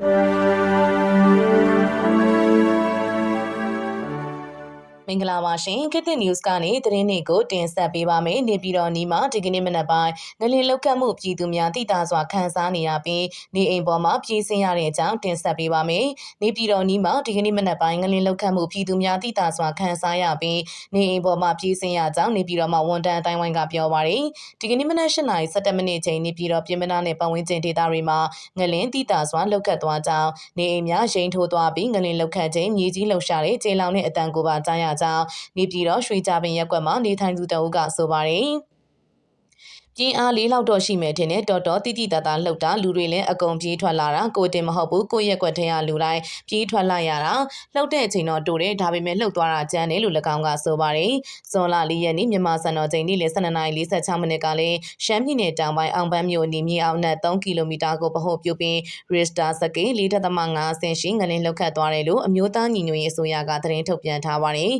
မ င်္ဂလာပါရှင်ခေတ်သစ် news ကနေသတင်းတွေကိုတင်ဆက်ပေးပါမယ်နေပြည်တော်နီးမှာဒီကနေ့မနက်ပိုင်းငလင်လောက်ကမှုပြည်သူများတိတာစွာခန်းစားနေရပြီးနေအိမ်ပေါ်မှာပြေးဆင်းရတဲ့အကြောင်းတင်ဆက်ပေးပါမယ်နေပြည်တော်နီးမှာဒီကနေ့မနက်ပိုင်းငလင်လောက်ခတ်မှုပြည်သူများတိတာစွာခန်းစားရပြီးနေအိမ်ပေါ်မှာပြေးဆင်းရကြောင်းနေပြည်တော်မှာဝန်တန်းအတိုင်းဝိုင်းကပြောပါရယ်ဒီကနေ့မနက်၈နာရီ17မိနစ်ချိန်နေပြည်တော်ပြင်မနာနဲ့ပတ်ဝန်းကျင်ဒေသတွေမှာငလင်တိတာစွာလောက်ခတ်သွားကြောင်းနေအိမ်များရိမ်းထိုးသွားပြီးငလင်လောက်ခတ်ခြင်းမြေကြီးလှုပ်ရှားတဲ့ကျေလောင်နဲ့အတန်ကိုပါကြားရကြောင်းနေပြည်တော်ရွှေကြပင်ရက်ကွက်မှာနေထိုင်သူတအုပ်ကဆိုပါတယ်။ ပြင်းအားလေးလောက်တော့ရှိမယ်ထင်တယ်တော်တော်တိတိတတ်တာလှုပ်တာလူတွေလည်းအကုန်ပြေးထွက်လာတာကိုတင်မဟုတ်ဘူးကိုရက်ကွက်ထဲကလူတိုင်းပြေးထွက်လာရတာလှုပ်တဲ့အချိန်တော့တူတယ်ဒါပေမဲ့လှုပ်သွားတာကြမ်းတယ်လို့၎င်းကဆိုပါတယ်ဇွန်လ၄ရက်နေ့မြန်မာစံတော်ချိန်နေ့လယ်12:46မိနစ်ကလည်းရှမ်းပြည်နယ်တောင်ပိုင်းအောင်ပန်းမြို့နေမြေအောင်နဲ့3ကီလိုမီတာကိုပဟုတ်ပြုပြီးရစ်စတာစကေ4.5အဆင့်ရှိငလင်းလှုပ်ခတ်သွားတယ်လို့အမျိုးသားညီညွတ်ရေးအစိုးရကသတင်းထုတ်ပြန်ထားပါတယ်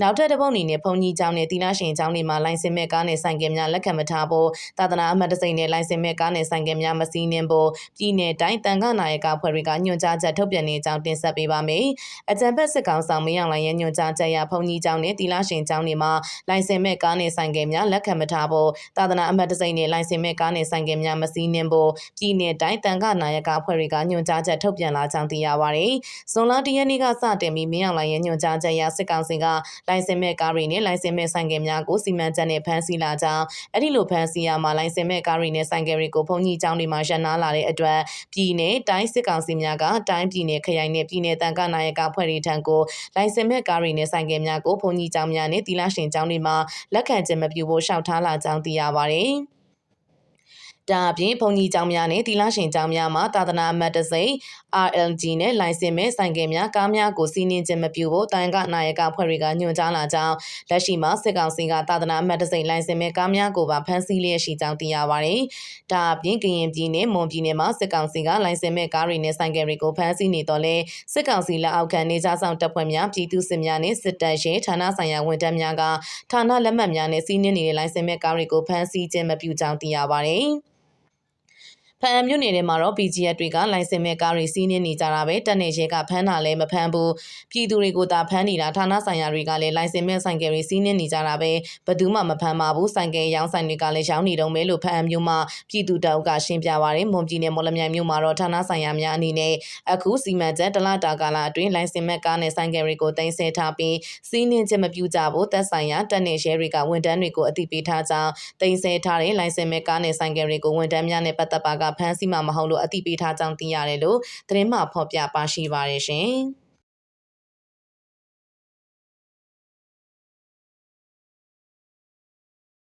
နောက်ထပ်တစ်ပုတ်အနေနဲ့ဘုံကြီးကျောင်းနဲ့တီလာရှင်ကျောင်းတွေမှာလိုင်စင်မဲ့ကားနဲ့ဆိုင်ကယ်များလက်ခံမထားဖို့သာသနာအမှတ်တစိမ့်နဲ့လိုင်စင်မဲ့ကားနဲ့ဆိုင်ကယ်များမစီးနှင်းဖို့ပြည်내တိုင်းတန်ခနာယကဖွဲ့တွေကညွှန်ကြားချက်ထုတ်ပြန်နေကြောင်းတင်ဆက်ပေးပါမယ်။အကြံဖက်စစ်ကောင်ဆောင်မင်းအောင်လှိုင်ရဲ့ညွှန်ကြားချက်အရဘုံကြီးကျောင်းနဲ့တီလာရှင်ကျောင်းတွေမှာလိုင်စင်မဲ့ကားနဲ့ဆိုင်ကယ်များလက်ခံမထားဖို့သာသနာအမှတ်တစိမ့်နဲ့လိုင်စင်မဲ့ကားနဲ့ဆိုင်ကယ်များမစီးနှင်းဖို့ပြည်내တိုင်းတန်ခနာယကဖွဲ့တွေကညွှန်ကြားချက်ထုတ်ပြန်လာကြောင်းသိရပါတယ်။ဇွန်လ၁ရက်နေ့ကစတင်ပြီးမင်းအောင်လှိုင်ရဲ့ညွှန်ကြားချက်အရစစ်ကောင်စီကလိုင်စင်မဲ့ကားတွေနဲ့လိုင်စင်မဲ့ဆိုင်ကယ်များကိုစီမံချက်နဲ့ဖမ်းဆီးလာကြောင်းအဲ့ဒီလိုဖမ်းဆီးရရာမှာလိုင်စင်မဲ့ကားတွေနဲ့ဆိုင်ကယ်တွေကိုဘုံကြီးကျောင်းတွေမှာရန်နာလာတဲ့အတွက်ပြည်နယ်တိုင်းစစ်ကောင်စီများကတိုင်းပြည်နယ်ခရိုင်နယ်ပြည်နယ်တန်ခါနာယကဖွဲ့တွေထံကိုလိုင်စင်မဲ့ကားတွေနဲ့ဆိုင်ကယ်များကိုဘုံကြီးကျောင်းများနဲ့တီလာရှင်ကျောင်းတွေမှာလက်ခံခြင်းမပြုဖို့ရှောက်ထားလာကြောင်းသိရပါတယ်။ ဒါအပြင်ဘုံကြီးကျောင်းများနဲ့တီလာရှင်ကျောင်းများမှာသာသနာမတ်တစိမ့် RLG နဲ့လိုင်စင်မဲ့ဆိုင်ကယ်များကားများကိုစီးနင်းခြင်းမပြုဖို့တိုင်ကနာယကဖွဲ့တွေကညွှန်ကြားလာကြောင်းလက်ရှိမှာစစ်ကောင်စီကသာသနာမတ်တစိမ့်လိုင်စင်မဲ့ကားများကိုပါဖမ်းဆီးလျက်ရှိကြောင်းသိရပါတယ်။ဒါအပြင်ကရင်ပြည်နယ်မွန်ပြည်နယ်မှာစစ်ကောင်စီကလိုင်စင်မဲ့ကားတွေနဲ့ဆိုင်ကယ်တွေကိုဖမ်းဆီးနေတော့လဲစစ်ကောင်စီလက်အောက်ခံနေကြဆောင်တပ်ဖွဲ့များပြည်သူစစ်များနဲ့စစ်တပ်ရဲဌာနဆိုင်ရာဝန်ထမ်းများကဌာနလက်မှတ်များနဲ့စီးနင်းနေတဲ့လိုင်စင်မဲ့ကားတွေကိုဖမ်းဆီးခြင်းမပြုကြောင်းသိရပါတယ်။ ဖန်မြို့နယ်ထဲမှာတော့ PGF တွေကလိုင်စင်မဲ့ကားတွေစီးနင်းနေကြတာပဲတက်နေရဲကဖမ်းတာလည်းမဖမ်းဘူးပြည်သူတွေကိုသာဖမ်းနေတာဌာနဆိုင်ရာတွေကလည်းလိုင်စင်မဲ့ဆိုင်ကယ်တွေစီးနင်းနေကြတာပဲဘယ်သူမှမဖမ်းပါဘူးဆိုင်ကယ်ရောင်းဆိုင်တွေကလည်းရောင်းနေတော့မယ်လို့ဖန်မြို့မှာပြည်သူတောက်ကရှင်းပြပါရယ်မွန်ပြည်နယ်မော်လမြိုင်မြို့မှာတော့ဌာနဆိုင်ရာများအနေနဲ့အခုစီမံချက်တလတာကာလအတွင်းလိုင်စင်မဲ့ကားနဲ့ဆိုင်ကယ်တွေကိုတင်ဆက်ထားပြီးစီးနင်းခြင်းမပြုကြဖို့သက်ဆိုင်ရာတက်နေရဲတွေကဝန်ထမ်းတွေကိုအသိပေးထားကြောင်းတင်ဆက်ထားတဲ့လိုင်စင်မဲ့ကားနဲ့ဆိုင်ကယ်တွေကိုဝန်ထမ်းများနဲ့ပတ်သက်ပါကဖမ်းဆီးမှာမဟုတ်လို့အသိပေးထားကြောင်းသိရတယ်လို့သတင်းမှဖော်ပြပါရှိပါတယ်ရှင်။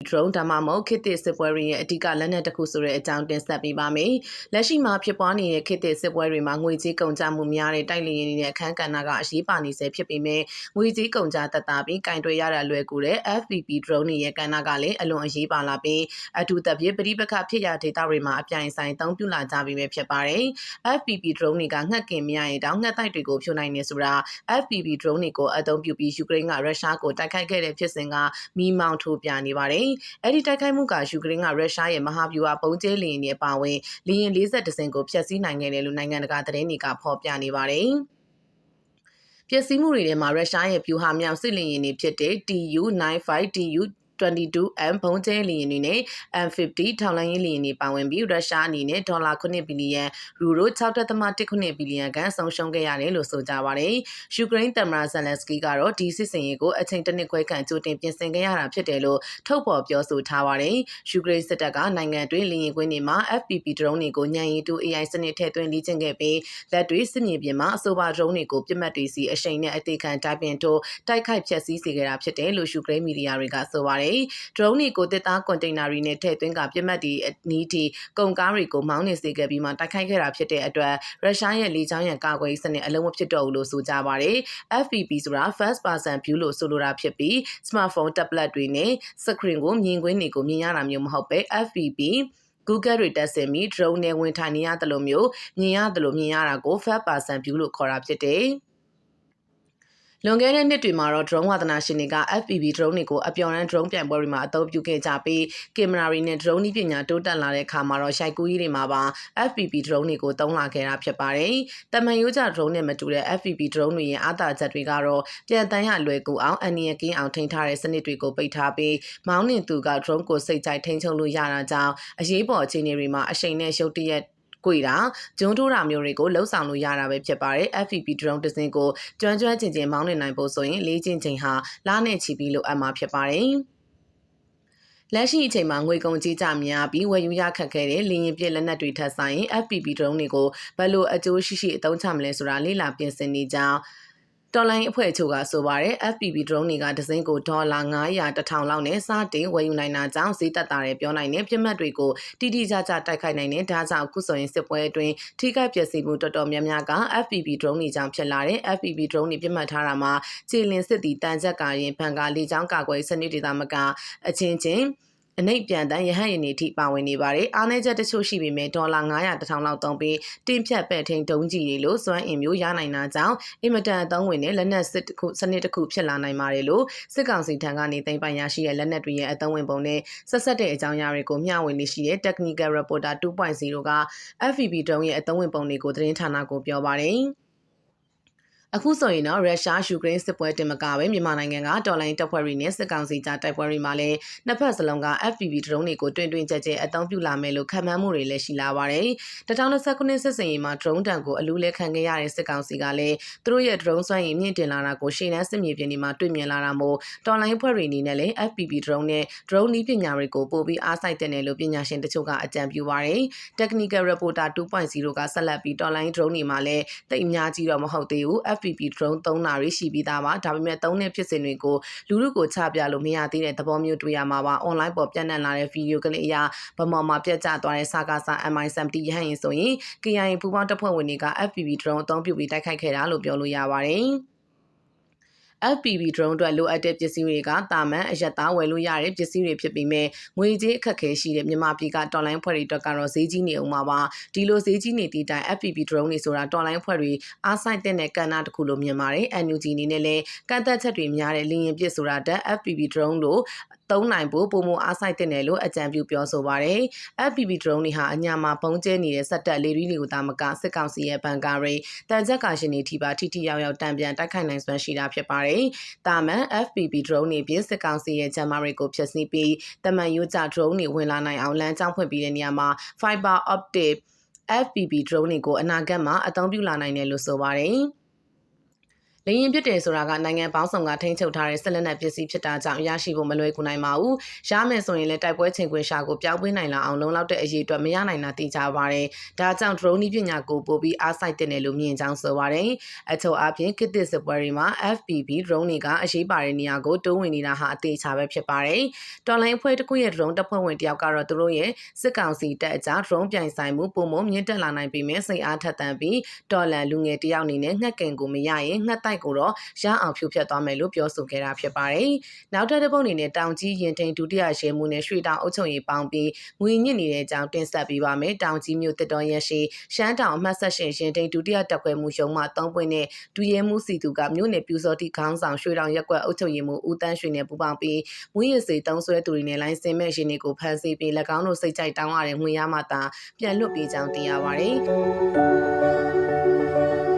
drone ဒါမှမဟုတ်ခေတ်သစ်စစ်ပွဲတွေရဲ့အဓိကလက်နက်တစ်ခုဆိုတဲ့အကြောင်းတင်ဆက်ပေးပါမယ်။လက်ရှိမှာဖြစ်ပွားနေတဲ့ခေတ်သစ်စစ်ပွဲတွေမှာငွေကြေးကုန်ကျမှုများတဲ့တိုက်လေယာဉ်တွေနဲ့အခန်းကဏ္ဍကအရေးပါနေစေဖြစ်ပေမဲ့ငွေကြေးကုန်ကျသက်သာပြီးကင်တွယ်ရတာလွယ်ကူတဲ့ FPP drone တွေရဲ့ကဏ္ဍကလည်းအလွန်အရေးပါလာပြီးအထူးသဖြင့်ပြည်ပခဖြစ်ရာဒေသတွေမှာအပြိုင်ဆိုင်သုံးပြလာကြပြီပဲဖြစ်ပါတယ်။ FPP drone တွေကငှက်ကင်မရရင်တောင်ငှက်တိုက်တွေကိုဖြိုနိုင်နေဆိုတာ FPP drone တွေကိုအသုံးပြုပြီးယူကရိန်းကရုရှားကိုတိုက်ခိုက်ခဲ့တဲ့ဖြစ်စဉ်ကမိမောင်းထိုးပြနေပါတယ်။အဲ့ဒီတိုက်ခိုက်မှုကယူကရိန်းကရုရှားရဲ့မဟာဗျူဟာပုံကျဲလီရင်တွေအပါအဝင်လီရင်40စင်ကိုဖျက်ဆီးနိုင်ခဲ့တယ်လို့နိုင်ငံတကာသတင်းတွေကဖော်ပြနေပါတယ်။ပျက်စီးမှုတွေထဲမှာရုရှားရဲ့ဗျူဟာမြောက်စစ်လင်ရင်တွေဖြစ်တဲ့ TU-95 TU 22M ဘုံကျဲလီယင်တွေနဲ့ M50 ထောက်လိုင်းရေးလီယင်တွေပါဝင်ပြီးရုရှားအနေနဲ့ဒေါ်လာ9ဘီလီယံရူရို6.19ဘီလီယံကန်ဆုံးရှုံးခဲ့ရတယ်လို့ဆိုကြပါတယ်။ယူကရိန်းသမ္မတဇယ်လန်စကီကတော့ဒီစစ်စင်ရေးကိုအချိန်တစ်နှစ်ခွဲခန့်ကြိုတင်ပြင်ဆင်ခဲ့ရတာဖြစ်တယ်လို့ထုတ်ဖော်ပြောဆိုထားပါတယ်။ယူကရိန်းစစ်တပ်ကနိုင်ငံတွင်းလီယင်ကွင်းတွေမှာ FPP drone တွေကိုညံရီတူ AI စနစ်ထည့်သွင်းလေ့ကျင့်ခဲ့ပြီးလက်တွေစစ်မြေပြင်မှာအဆိုပါ drone တွေကိုပြစ်မှတ်တွေစီအရှိန်နဲ့အသေးခံတိုက်ပင်ထိုးတိုက်ခိုက်ဖျက်ဆီးစေခဲ့တာဖြစ်တယ်လို့ယူကရိန်းမီဒီယာတွေကဆိုပါတယ်။ drone တွေကိုတစ်သားကွန်တိန်နာတွေနဲ့ထည့်သွင်းကပြစ်မှတ်ဒီအနီးထိကုန်ကားတွေကိုမောင်းနေစေခဲ့ပြီးမှတိုက်ခိုက်ခဲ့တာဖြစ်တဲ့အတွက်ရုရှားရဲ့လေကြောင်းရန်ကာကွယ်ရေးစနစ်အလုံးမဖြစ်တော့ဘူးလို့ဆိုကြပါတယ်။ FPP ဆိုတာ first person view လို့ဆိုလိုတာဖြစ်ပြီး smartphone tablet တွေနဲ့ screen ကိုမြင်ကွင်းတွေကိုမြင်ရတာမျိုးမဟုတ်ပဲ FPP Google တွေတက်ဆင်ပြီး drone နဲ့ဝင်ထိုင်နေရတယ်လို့မျိုးမြင်ရတယ်လို့မြင်ရတာကို first person view လို့ခေါ်တာဖြစ်တယ်။ လွန်ခဲ့တဲ့နှစ်တွေမှာတော့ drone ဝါသနာရှင်တွေက FPV drone တွေကိုအပျော်ရမ်း drone ပြိုင်ပွဲတွေမှာအသုံးပြုခဲ့ကြပြီးကင်မရာတွေနဲ့ drone နည်းပညာတိုးတက်လာတဲ့အခါမှာတော့ရိုက်ကူးကြီးတွေမှာပါ FPV drone တွေကိုသုံးလာခဲ့တာဖြစ်ပါတယ်။တမန်ရိုးကျ drone နဲ့မတူတဲ့ FPV drone တွေရဲ့အားသာချက်တွေကတော့ပြန်တန်းရလွယ်ကူအောင်အန်နီယကင်းအောင်ထိန်းထားတဲ့စနစ်တွေကိုပိတ်ထားပြီးမောင်းနှင်သူက drone ကိုစိတ်ကြိုက်ထိန်းချုပ်လို့ရတာကြောင့်အရေးပေါ်အခြေအနေတွေမှာအရှိန်နဲ့ရုတ်တရက် ကွေတာဂျွန်းထိုးတာမျိုးတွေကိုလှုပ်ဆောင်လို့ရတာပဲဖြစ်ပါတယ် FPV drone တစ်စင်းကိုကျွမ်းကျွမ်းကျင်ကျင်မောင်းနေနိုင်ဖို့ဆိုရင်လေးချင်းချင်းဟာလားနဲ့ချီပြီးလိုအပ်မှာဖြစ်ပါတယ်လက်ရှိအချိန်မှာငွေကုန်ကြေးကျများပြီးဝယ်ယူရခက်ခဲတဲ့လင်းရင်ပြစ်လက်နက်တွေထပ်ဆိုင်ရင် FPV drone တွေကိုဘယ်လိုအကျိုးရှိရှိအသုံးချမလဲဆိုတာလေ့လာပြင်ဆင်နေကြောင်း တော်လိုင်းအဖွဲ့အချို့ကဆိုပါရယ် FPV drone တွေကဒဇင်းကိုဒေါ်လာ900 1000လောက်နဲ့စတင်ဝယ်ယူနိုင်တာကြောင့်ဈေးသက်သာတယ်ပြောနိုင်တဲ့ပြစ်မှတ်တွေကိုတိတိကျကျတိုက်ခိုက်နိုင်တဲ့ဒါကြောင့်အခုဆိုရင်စစ်ပွဲအတွင်းထိခိုက်ပျက်စီးမှုတော်တော်များများက FPV drone တွေကြောင့်ဖြစ်လာတဲ့ FPV drone တွေပြစ်မှတ်ထားတာမှာခြေလင်းစစ်တီတန်ချက်ကာရင်ဘန်ကာလေချောင်းကာကွယ်စနစ်တွေသာမကအချင်းချင်း အနိတ်ပြန်တန်းရဟန့်ရည်နေထိပါဝင်နေပါတယ်။အားနည်းချက်တချို့ရှိပေမဲ့ဒေါ်လာ900တထောင်လောက်သုံးပြီးတင်ဖြတ်ပဲ့ထိန်ဒုံးကြီးတွေလို့စွမ်းအင်မျိုးရနိုင်တာကြောင့်အင်မတန်အသုံးဝင်တဲ့လက်နက်စစ်တစ်ခုစနစ်တစ်ခုဖြစ်လာနိုင်ပါတယ်လို့စစ်ကောင်စီထံကနေသိမ်းပိုင်ရရှိတဲ့လက်နက်တွေရဲ့အသုံးဝင်ပုံနဲ့ဆက်ဆက်တဲ့အကြောင်းအရာတွေကိုမျှဝေနေရှိတဲ့ Technical Reporter 2.0က FVB တုံးရဲ့အသုံးဝင်ပုံတွေကိုသတင်းဌာနကိုပြောပါတယ်။ အခုဆိုရင်တော့ရုရှားယူကရိန်းစစ်ပွဲတင်မကပဲမြန်မာနိုင်ငံကတော်လိုင်းတပ်ဖွဲ့တွေနဲ့စစ်ကောင်စီကြားတိုက်ပွဲတွေမှာလည်းနှစ်ဖက်စလုံးက FPV drone တွေကိုတွင်တွင်ကြဲကြဲအသုံးပြုလာမယ်လို့ခန့်မှန်းမှုတွေလည်းရှိလာပါတယ်။2029စစ်စင်ရေးမှာ drone တန်ကိုအလူးလဲခံခဲ့ရတဲ့စစ်ကောင်စီကလည်းသူတို့ရဲ့ drone စွမ်းရည်မြင့်တင်လာတာကိုရှေ့တန်းစစ်မြေပြင်တွေမှာတွေ့မြင်လာတာမို့တော်လိုင်းဖွဲ့တွေအနေနဲ့လည်း FPV drone နဲ့ drone နည်းပညာတွေကိုပို့ပြီးအားစိုက်တဲ့နယ်လို့ပညာရှင်တချို့ကအကြံပြုပါတယ်။ Technical Reporter 2.0ကဆက်လက်ပြီးတော်လိုင်း drone တွေမှာလည်းတိတ်အများကြီးတော့မဟုတ်သေးဘူး။ FPV drone သုံးတာတွေရှိပြီးသားပါဒါပေမဲ့သုံးတဲ့ဖြစ်စဉ်တွေကိုလူလူကိုချပြလို့မရသေးတဲ့သဘောမျိုးတွေ့ရမှာပါ online ပေါ်ပြန့်နှံ့လာတဲ့ဗီဒီယိုကလေးအရဗမော်မှာပြတ်ကျသွားတဲ့စာကားစာ MI70 ရဟန့်ရင်ဆိုရင် KIA ပူပေါင်းတပ်ဖွဲ့ဝင်တွေက FPV drone အသုံးပြုပြီးတိုက်ခိုက်ခဲ့တာလို့ပြောလို့ရပါတယ်။ FPV drone အတွက်လိုအပ်တဲ့ပစ္စည်းတွေကတာမန်အရက်သားဝယ်လို့ရတဲ့ပစ္စည်းတွေဖြစ်ပြီးမဲ့ငွေကြေးအခက်ခဲရှိတဲ့မြန်မာပြည်ကတော်လိုင်းဖွဲ့တွေအတွက်ကတော့ဈေးကြီးနေအောင်ပါပါဒီလိုဈေးကြီးနေသည့်တိုင် FPV drone တွေဆိုတာတော်လိုင်းဖွဲ့တွေအားဆိုင်တဲ့ကဏ္ဍတစ်ခုလို့မြင်ပါတယ် NUG အနေနဲ့လည်းကန့်သက်ချက်တွေများတဲ့လင်းရင်ပစ်ဆိုတာတက် FPV drone လို့သုံးနိုင်ဖို့ပုံမအားဆိုင်တဲ့နယ်လို့အကြံပြုပြောဆိုပါရယ် FPV drone တွေဟာအညာမှာပုံကျဲနေတဲ့စက်တက်လေရီလီကိုသာမကစစ်ကောင်စီရဲ့ဘန်ကာတွေတန်ချက်ကာရှင်တွေထိပါထိထိရောက်ရောက်တံပြန်တိုက်ခိုက်နိုင်စွမ်းရှိတာဖြစ်ပါတယ်။တာမန် FPV drone တွေပြင်စစ်ကောင်စီရဲ့ဂျမာတွေကိုဖျက်ဆီးပြီးတမန်ရိုးကျ drone တွေဝင်လာနိုင်အောင်လမ်းကြောင်းဖွင့်ပြီးတဲ့နေရာမှာ fiber optic FPV drone တွေကိုအနာဂတ်မှာအသုံးပြုလာနိုင်တယ်လို့ဆိုပါတယ်။ လေရင်ပြစ်တယ်ဆိုတာကနိုင်ငံပေါင်းစုံကထိန်းချုပ်ထားတဲ့ဆက်လက်နက်ပစ္စည်းဖြစ်တာကြောင့်ရရှိဖို့မလွယ်ကူနိုင်ပါဘူး။ရမယ်ဆိုရင်လည်းတိုက်ပွဲချိန်ခွင်ရှာကိုပြောင်းပေးနိုင်လာအောင်လုံလောက်တဲ့အရေးအတွက်မရနိုင်တာသိကြပါတယ်။ဒါကြောင့် drone နည်းပညာကိုပို့ပြီးအားစိုက်တဲ့နယ်လို့မြင်ကြောင်းဆိုပါတယ်။အချို့အပြင်ကစ်တစ်စစ်ပွဲတွေမှာ FPV drone တွေကအရေးပါတဲ့နေရာကိုတိုးဝင်နေတာဟာအသေးချာပဲဖြစ်ပါတယ်။တော်လိုင်းအဖွဲ့တစ်ခုရဲ့ drone တပ်ဖွဲ့ဝင်တယောက်ကတော့သူတို့ရဲ့စစ်ကောင်စီတပ်အကြား drone ပြိုင်ဆိုင်မှုပုံမမြင့်တက်လာနိုင်ပေမဲ့စိတ်အားထက်သန်ပြီးတော်လန်လူငယ်တယောက်အနေနဲ့ငှက်ကင်ကိုမရရင်ငှက်တိုက်ကိုတော့ရအောင်ဖြိုဖျက်သွားမယ်လို့ပြောဆိုခဲ့တာဖြစ်ပါတယ်။နောက်ထပ်တစ်ပုတ်အနေနဲ့တောင်ကြီးရင်ထိန်ဒုတိယရဲမှုနဲ့ရွှေတောင်အုပ်ချုပ်ရေးပေါင်းပြီးငွေညစ်နေတဲ့အကြောင်းတင်ဆက်ပေးပါမယ်။တောင်ကြီးမြို့တစ်တော်ရရှိရှမ်းတောင်အမှတ်ဆက်ရှင်ရင်ထိန်ဒုတိယတပ်ခွဲမှုရုံးမှ၃ပွင့်နဲ့ဒူရဲမှုစီသူကမြို့နယ်ပြူစောတိခေါင်းဆောင်ရွှေတောင်ရက်ကွက်အုပ်ချုပ်ရေးမှုဦးတန်းရွှေနဲ့ပူးပေါင်းပြီးမွေးရစေတုံးဆွဲသူတွေနဲ့လိုင်းစင်မဲ့ရှင်တွေကိုဖမ်းဆီးပြီး၎င်းတို့စိတ်ကြိုက်တောင်းရတဲ့ငွေရမှသာပြန်လွတ်ပေးကြောင်းသိရပါတယ်။